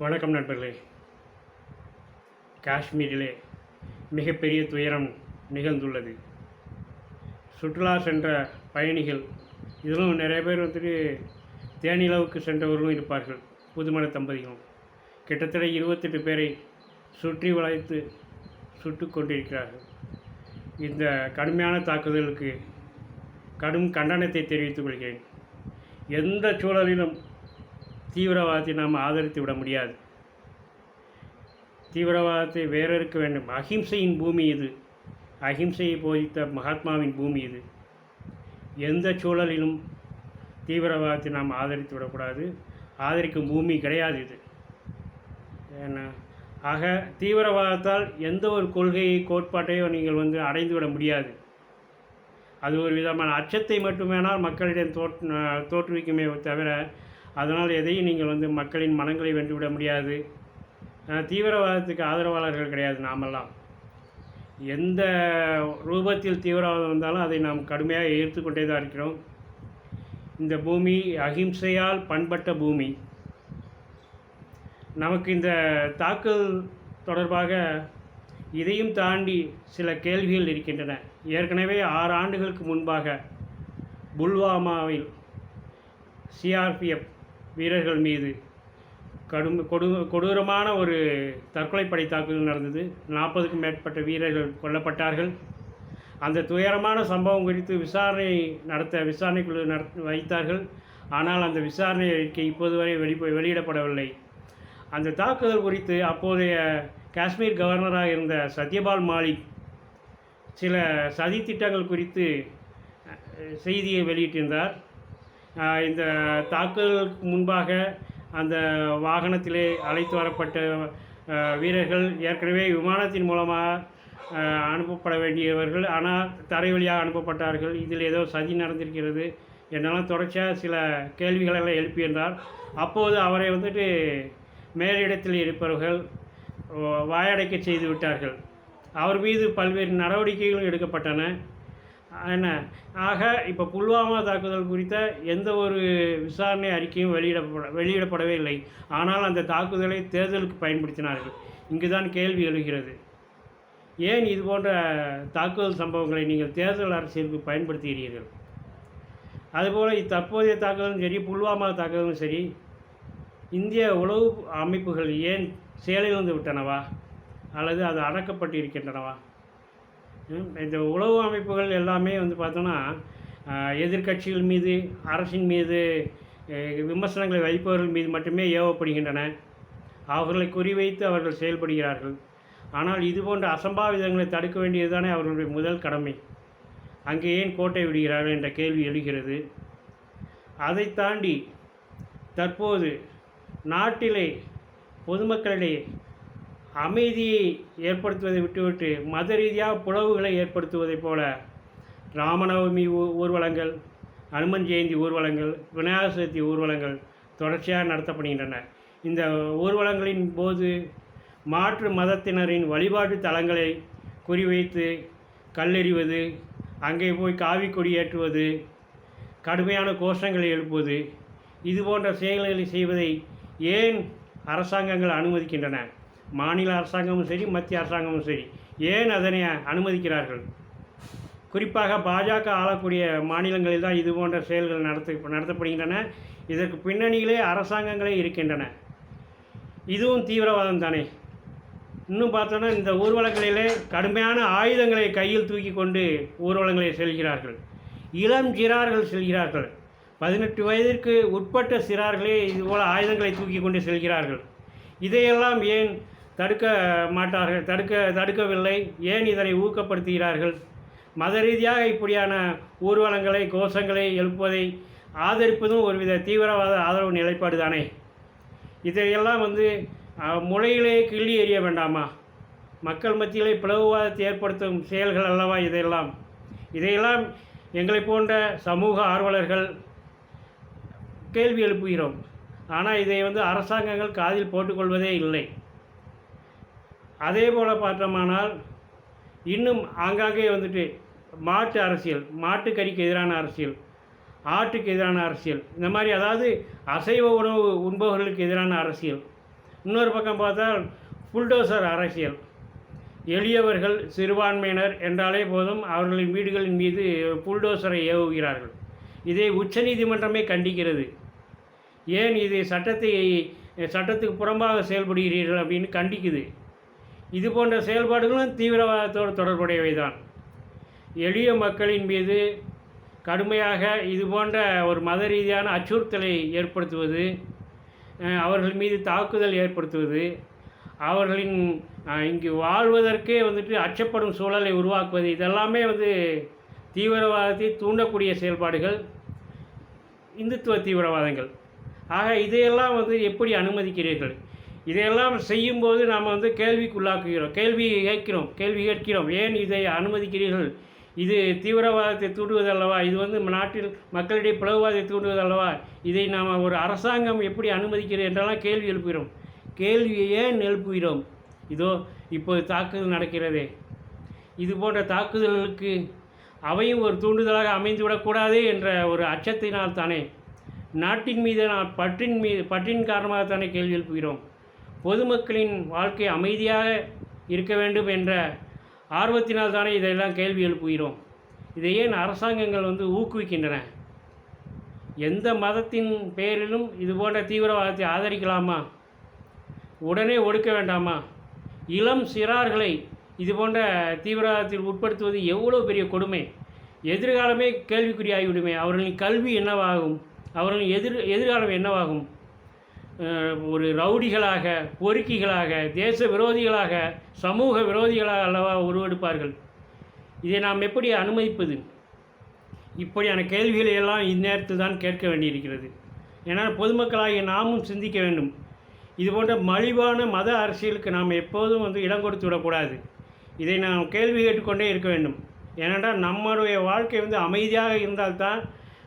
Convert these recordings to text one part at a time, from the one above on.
வணக்கம் நண்பர்களே. காஷ்மீரிலே மிகப்பெரிய துயரம் நிகழ்ந்துள்ளது. சுற்றுலா சென்ற பயணிகள் இதிலும் நிறைய பேர் வந்துட்டு தேனிலவுக்கு சென்றவர்களும் இருப்பார்கள் புதுமண தம்பதிகளும். கிட்டத்தட்ட இருபத்தெட்டு பேரை சுற்றி வளைத்து சுட்டு கொண்டிருக்கிறார்கள். இந்த கடுமையான தாக்குதலுக்கு கடும் கண்டனத்தை தெரிவித்துக் கொள்கிறேன். எந்த சூழலிலும் தீவிரவாதத்தை நாம் ஆதரித்து விட முடியாது. தீவிரவாதத்தை வேறறுக்க வேண்டும். அகிம்சையின் பூமி இது. அகிம்சையை போதித்த மகாத்மாவின் பூமி இது. எந்த சூழலிலும் தீவிரவாதத்தை நாம் ஆதரித்து விடக்கூடாது. ஆதரிக்கும் பூமி கிடையாது இது. ஏன்னா ஆக தீவிரவாதத்தால் எந்த ஒரு கொள்கையை கோட்பாட்டையோ நீங்கள் வந்து அடைந்து விட முடியாது. அது ஒரு விதமான அச்சத்தை மட்டுமேனால் மக்களிடம் தோற் தோற்றுவிக்குமே தவிர அதனால் எதையும் நீங்கள் வந்து மக்களின் மனங்களை வென்றுவிட முடியாது. தீவிரவாதத்துக்கு ஆதரவாளர்கள் கிடையாது நாமெல்லாம். எந்த ரூபத்தில் தீவிரவாதம் வந்தாலும் அதை நாம் கடுமையாக எதிர்த்து கொண்டே தான் இருக்கிறோம். இந்த பூமி அகிம்சையால் பண்பட்ட பூமி. நமக்கு இந்த தாக்குதல் தொடர்பாக இதையும் தாண்டி சில கேள்விகள் இருக்கின்றன. ஏற்கனவே ஆறு ஆண்டுகளுக்கு முன்பாக புல்வாமாவில் சிஆர்பிஎஃப் வீரர்கள் மீது கடும் கொடு கொடூரமான ஒரு தற்கொலைப்படை தாக்குதல் நடந்தது. நாற்பதுக்கும் மேற்பட்ட வீரர்கள் கொல்லப்பட்டார்கள். அந்த துயரமான சம்பவம் குறித்து விசாரணை நடத்த விசாரணைக்குழு நடத் வைத்தார்கள். ஆனால் அந்த விசாரணை அறிக்கை இப்போது வரை வெளி வெளியிடப்படவில்லை. அந்த தாக்குதல் குறித்து அப்போதைய காஷ்மீர் கவர்னராக இருந்த சத்யபால் மாலிக் சில சதி திட்டங்கள் குறித்து செய்தியை வெளியிட்டிருந்தார். இந்த தாக்குதலுக்கு முன்பாக அந்த வாகனத்திலே அழைத்து வரப்பட்ட வீரர்கள் ஏற்கனவே விமானத்தின் மூலமாக அனுப்பப்பட வேண்டியவர்கள் ஆனால் தரை வழியாக அனுப்பப்பட்டார்கள். இதில் ஏதோ சதி நடந்திருக்கிறது என்னெல்லாம் தொடர்ச்சியாக சில கேள்விகளெல்லாம் எழுப்பியிருந்தார் அப்போது அவரை வந்துட்டு மேலிடத்தில் இருப்பவர்கள் வாயடைக்க செய்து விட்டார்கள். அவர் மீது பல்வேறு நடவடிக்கைகளும் எடுக்கப்பட்டன. என்ன? ஆக இப்போ புல்வாமா தாக்குதல் குறித்த எந்த ஒரு விசாரணை அறிக்கையும் வெளியிடப்பட வெளியிடப்படவே இல்லை. ஆனால் அந்த தாக்குதலை தேர்தலுக்கு பயன்படுத்தினார்கள். இங்குதான் கேள்வி எழுகிறது. ஏன் இது போன்ற தாக்குதல் சம்பவங்களை நீங்கள் தேர்தல் அரசியலுக்கு பயன்படுத்துகிறீர்கள்? அதுபோல் தற்போதைய தாக்குதலும் சரி புல்வாமா தாக்குதலும் சரி இந்திய உளவு அமைப்புகள் ஏன் செயலிழந்து விட்டனவா? அல்லது அது அடக்கப்பட்டு இருக்கின்றனவா இந்த உளவு அமைப்புகள் எல்லாமே வந்து பார்த்தோன்னா எதிர்கட்சிகள் எதிர்க்கட்சிகள் மீது அரசின் மீது விமர்சனங்களை வைப்பவர்கள் மீது மட்டுமே ஏவப்படுகின்றன. அவர்களை குறிவைத்து அவர்கள் செயல்படுகிறார்கள். ஆனால் இது போன்ற அசம்பாவிதங்களை தடுக்க வேண்டியது தானே அவர்களுடைய முதல் கடமை. அங்கே ஏன் கோட்டை விடுகிறார்கள் என்ற கேள்வி எழுகிறது. அதை தாண்டி தற்போது நாட்டிலே பொதுமக்களிடையே அமைதியை ஏற்படுத்துவதை விட்டுவிட்டு மத ரீதியாக புலவுகளை ஏற்படுத்துவதைப் போல ராமநவமி ஊ- ஊர்வலங்கள் அனுமன் ஜெயந்தி ஊர்வலங்கள் விநாயகர் சதுர்த்தி ஊர்வலங்கள் தொடர்ச்சியாக நடத்தப்படுகின்றன. இந்த ஊர்வலங்களின் போது மாற்று மதத்தினரின் வழிபாட்டு தலங்களை குறிவைத்து கல்லெறிவது அங்கே போய் காவி கொடி ஏற்றுவது கடுமையான கோஷங்களை எழுப்புவது இது போன்ற செயல்களை செய்வதை ஏன் அரசாங்கங்கள் அனுமதிக்கின்றன? மாநில அரசாங்கமும் சரி மத்திய அரசாங்கமும் சரி. ஏன் அதனை அனுமதிக்கிறார்கள்? குறிப்பாக பாஜக ஆளக்கூடிய மாநிலங்களில் தான் இது போன்ற செயல்கள் நடத்த நடத்தப்படுகின்றன. இதற்கு பின்னணியிலே அரசாங்கங்களே இருக்கின்றன. இதுவும் தீவிரவாதம் தானே. இன்னும் பார்த்தோன்னா இந்த ஊர்வலங்களிலே கடுமையான ஆயுதங்களை கையில் தூக்கி கொண்டு ஊர்வலங்களை செல்கிறார்கள். இளம் சிறார்கள் செல்கிறார்கள். பதினெட்டு வயதிற்கு உட்பட்ட சிறார்களே இதுபோல் ஆயுதங்களை தூக்கி கொண்டு செல்கிறார்கள். இதையெல்லாம் ஏன் தடுக்க மாட்டார்கள் தடுக்க தடுக்கவில்லை. ஏன் இதனை ஊக்கப்படுத்துகிறார்கள்? மத ரீதியாக இப்படியான ஊர்வலங்களை கோஷங்களை எழுப்புவதை ஆதரிப்பதும் ஒருவித தீவிரவாத ஆதரவு நிலைப்பாடு தானே இதையெல்லாம் வந்து முளையிலே கிள்ளி எறிய வேண்டாமா? மக்கள் மத்தியிலே பிளவுவாதத்தை ஏற்படுத்தும் செயல்கள் அல்லவா இதையெல்லாம்? இதையெல்லாம் எங்களை போன்ற சமூக ஆர்வலர்கள் கேள்வி எழுப்புகிறோம். ஆனால் இதை வந்து அரசாங்கங்கள் காதில் போட்டுக்கொள்வதே இல்லை. அதே போல் பார்த்தோமானால் இன்னும் ஆங்காங்கே வந்துட்டு மாட்டு அரசியல் மாட்டுக்கறிக்கு எதிரான அரசியல் ஆட்டுக்கு எதிரான அரசியல் இந்த மாதிரி அதாவது அசைவ உணவு உண்பவர்களுக்கு எதிரான அரசியல். இன்னொரு பக்கம் பார்த்தால் புல்டோசர் அரசியல். எளியவர்கள் சிறுபான்மையினர் என்றாலே போதும் அவர்களின் வீடுகளின் மீது புல்டோசரை ஏவுகிறார்கள். இதை உச்சநீதிமன்றமே கண்டிக்கிறது. ஏன் இது சட்டத்தை சட்டத்துக்கு புறம்பாக செயல்படுகிறீர்கள் அப்படின்னு கண்டிக்குது. இது போன்ற செயல்பாடுகளும் தீவிரவாதத்தோடு தொடர்புடையவை தான் எளிய மக்களின் மீது கடுமையாக இது போன்ற ஒரு மத ரீதியான அச்சுறுத்தலை ஏற்படுத்துவது அவர்கள் மீது தாக்குதல் ஏற்படுத்துவது அவர்களின் இங்கு வாழ்வதற்கே வந்துட்டு அச்சப்படும் சூழலை உருவாக்குவது இதெல்லாமே வந்து தீவிரவாதத்தை தூண்டக்கூடிய செயல்பாடுகள் இந்துத்துவ தீவிரவாதங்கள். ஆக இதையெல்லாம் வந்து எப்படி அனுமதிக்கிறீர்கள்? இதையெல்லாம் செய்யும்போது நாம் வந்து கேள்விக்குள்ளாக்குகிறோம் கேள்வி கேட்கிறோம் கேள்வி கேட்கிறோம் ஏன் இதை அனுமதிக்கிறீர்கள்? இது தீவிரவாதத்தை தூண்டுவது அல்லவா இது வந்து நாட்டில் மக்களிடையே பிளவுவாதத்தை தூண்டுவதல்லவா? இதை நாம் ஒரு அரசாங்கம் எப்படி அனுமதிக்கிறது என்றெல்லாம் கேள்வி எழுப்புகிறோம். கேள்வியை ஏன் எழுப்புகிறோம்? இதோ இப்போது தாக்குதல் நடக்கிறதே. இது போன்ற தாக்குதல்களுக்கு அவையும் ஒரு தூண்டுதலாக அமைந்துவிடக்கூடாது என்ற ஒரு அச்சத்தினால் தானே நாட்டின் மீது நான் பற்றின் மீது பற்றின் காரணமாக தானே கேள்வி எழுப்புகிறோம். பொதுமக்களின் வாழ்க்கை அமைதியாக இருக்க வேண்டும் என்ற ஆர்வத்தினால் தானே இதையெல்லாம் கேள்வி எழுப்புகிறோம். இதை ஏன் அரசாங்கங்கள் வந்து ஊக்குவிக்கின்றன? எந்த மதத்தின் பெயரிலும் இது போன்ற தீவிரவாதத்தை ஆதரிக்கலாமா? உடனே ஒடுக்க வேண்டாமா? இளம் சிறார்களை இது போன்ற தீவிரவாதத்தில் உட்படுத்துவது எவ்வளோ பெரிய கொடுமை? எதிர்காலமே கேள்விக்குறியாகிவிடுமே. அவர்களின் கல்வி என்னவாகும்? அவர்களின் எதிர் எதிர்காலம் என்னவாகும்? ஒரு ரவுடிகளாக பொறுக்கிகளாக தேச விரோதிகளாக சமூக விரோதிகளாக அல்லவா உருவெடுப்பார்கள். இதை நாம் எப்படி அனுமதிப்பது? இப்படியான கேள்விகளை எல்லாம் இந்நேரத்தில் தான் கேட்க வேண்டியிருக்கிறது. ஏன்னா பொதுமக்களாகிய நாமும் சிந்திக்க வேண்டும். இது போன்ற மலிவான மத அரசியலுக்கு நாம் எப்போதும் வந்து இடம் கொடுத்து விடக்கூடாது. இதை நாம் கேள்வி கேட்டுக்கொண்டே இருக்க வேண்டும். ஏனென்றால் நம்மளுடைய வாழ்க்கை வந்து அமைதியாக இருந்தால்தான்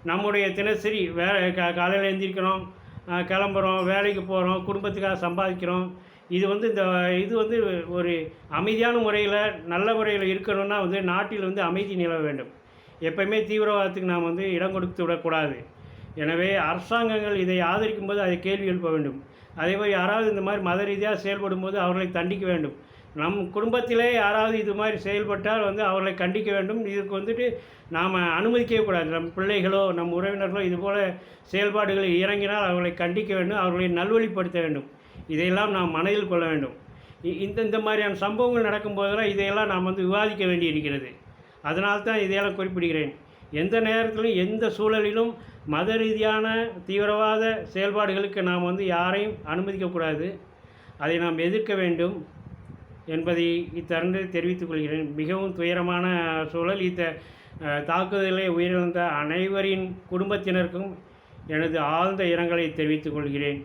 நம்முடைய தினசரி வேறு க காலையில் எழுந்திருக்கிறோம் கிளம்புறோம் வேலைக்கு போகிறோம் குடும்பத்துக்காக சம்பாதிக்கிறோம். இது வந்து இந்த இது வந்து ஒரு அமைதியான முறையில் நல்ல முறையில் இருக்கணும்னா வந்து நாட்டில் வந்து அமைதி நிலவ வேண்டும். எப்பயுமே தீவிரவாதத்துக்கு நாம் வந்து இடம் கொடுத்து விடக்கூடாது. எனவே அரசாங்கங்கள் இதை ஆதரிக்கும் போது அதை கேள்வி எழுப்ப வேண்டும். அதே மாதிரி யாராவது இந்த மாதிரி மத ரீதியாக செயல்படும் போது அவர்களை தண்டிக்க வேண்டும். நம் குடும்பத்திலே யாராவது இது மாதிரி செயல்பட்டால் வந்து அவர்களை கண்டிக்க வேண்டும். இதுக்கு வந்துட்டு நாம் அனுமதிக்கவே கூடாது. நம் பிள்ளைகளோ நம் உறவினர்களோ இது போல் செயல்பாடுகளில் இறங்கினால் அவர்களை கண்டிக்க வேண்டும். அவர்களை நல்வழிப்படுத்த வேண்டும். இதையெல்லாம் நாம் மனதில் கொள்ள வேண்டும். இ- இந்த இந்த மாதிரியான சம்பவங்கள் நடக்கும்போதெல்லாம் இதையெல்லாம் நாம் வந்து விவாதிக்க வேண்டியிருக்கிறது. அதனால் தான் இதையெல்லாம் குறிப்பிடுகிறேன். எந்த நேரத்திலும் எந்த சூழலிலும் மத ரீதியான தீவிரவாத செயல்பாடுகளுக்கு நாம் வந்து யாரையும் அனுமதிக்கக்கூடாது. அதை நாம் எதிர்க்க வேண்டும். என்பதை இத்தருணத்தில் தெரிவித்துக் கொள்கிறேன். மிகவும் துயரமான சூழல் இத்த தாக்குதலை உயிரிழந்த அனைவரின் குடும்பத்தினருக்கும் எனது ஆழ்ந்த இரங்கலை தெரிவித்துக் கொள்கிறேன்.